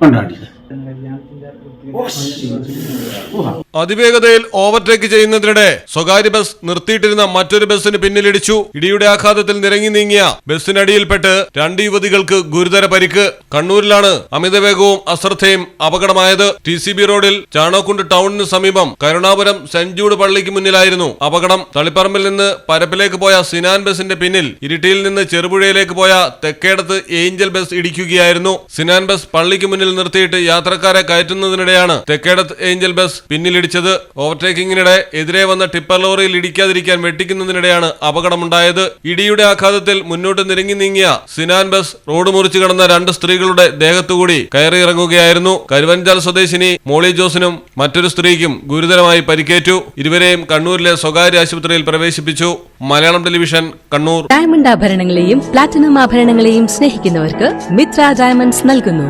കൊണ്ടാടിയത് അതിവേഗതയിൽ overtake ചെയ്യുന്നതിനിടെ സ്വകാര്യ bus നിർത്തിയിട്ടിരുന്ന മറ്റൊരു ബസ്സിന് പിന്നിലിടിച്ചു. ഇടിയുടെ ആഘാതത്തിൽ നിരങ്ങി നീങ്ങിയ ബസ്സിനടിയിൽപ്പെട്ട് രണ്ട് യുവതികൾക്ക് ഗുരുതര പരിക്ക്. കണ്ണൂരിലാണ് അമിതവേഗവും അശ്രദ്ധയും അപകടമായത്. ടി സി ബി റോഡിൽ ചാണോക്കുണ്ട് ടൗണിന് സമീപം കരുണാപുരം സെന്റ് ജൂഡ് പള്ളിക്ക് മുന്നിലായിരുന്നു അപകടം. തളിപ്പറമ്പിൽ നിന്ന് പരപ്പിലേക്ക് പോയ സിനാൻ ബസിന്റെ പിന്നിൽ ഇരിട്ടിയിൽ നിന്ന് ചെറുപുഴയിലേക്ക് പോയ തെക്കേടത്ത് ഏഞ്ചൽ ബസ് ഇടിക്കുകയായിരുന്നു. സിനാൻ ബസ് പള്ളിക്ക് മുന്നിൽ നിർത്തിയിട്ട് യാത്രക്കാരെ കയറ്റുന്നതിനിടെയാണ് തെക്കേടത്ത് ഏഞ്ചൽ ബസ് പിന്നിലിടിച്ചത്. ഓവർടേക്കിങ്ങിനിടെ എതിരെ വന്ന ടിപ്പർ ലോറിയിൽ ഇടിക്കാതിരിക്കാൻ വെട്ടിക്കുന്നതിനിടെയാണ് അപകടമുണ്ടായത്. ഇടിയുടെ ആഘാതത്തിൽ മുന്നോട്ട് നിരങ്ങി നീങ്ങിയ സിനാൻ ബസ് റോഡ് മുറിച്ചു കടന്ന രണ്ട് സ്ത്രീകളുടെ ദേഹത്തുകൂടി കയറിയിറങ്ങുകയായിരുന്നു കരുവഞ്ചാൽ സ്വദേശിനി മോളി ജോസിനും മറ്റൊരു സ്ത്രീക്കും ഗുരുതരമായി പരിക്കേറ്റു. ഇരുവരെയും കണ്ണൂരിലെ സ്വകാര്യ ആശുപത്രിയിൽ പ്രവേശിപ്പിച്ചു. മലയാളം ടെലിവിഷൻ കണ്ണൂർ. ഡയമണ്ട് ആഭരണങ്ങളെയും പ്ലാറ്റിനം ആഭരണങ്ങളെയും സ്നേഹിക്കുന്നവർക്ക് മിത്ര ഡയമണ്ട്സ് നൽകുന്നു.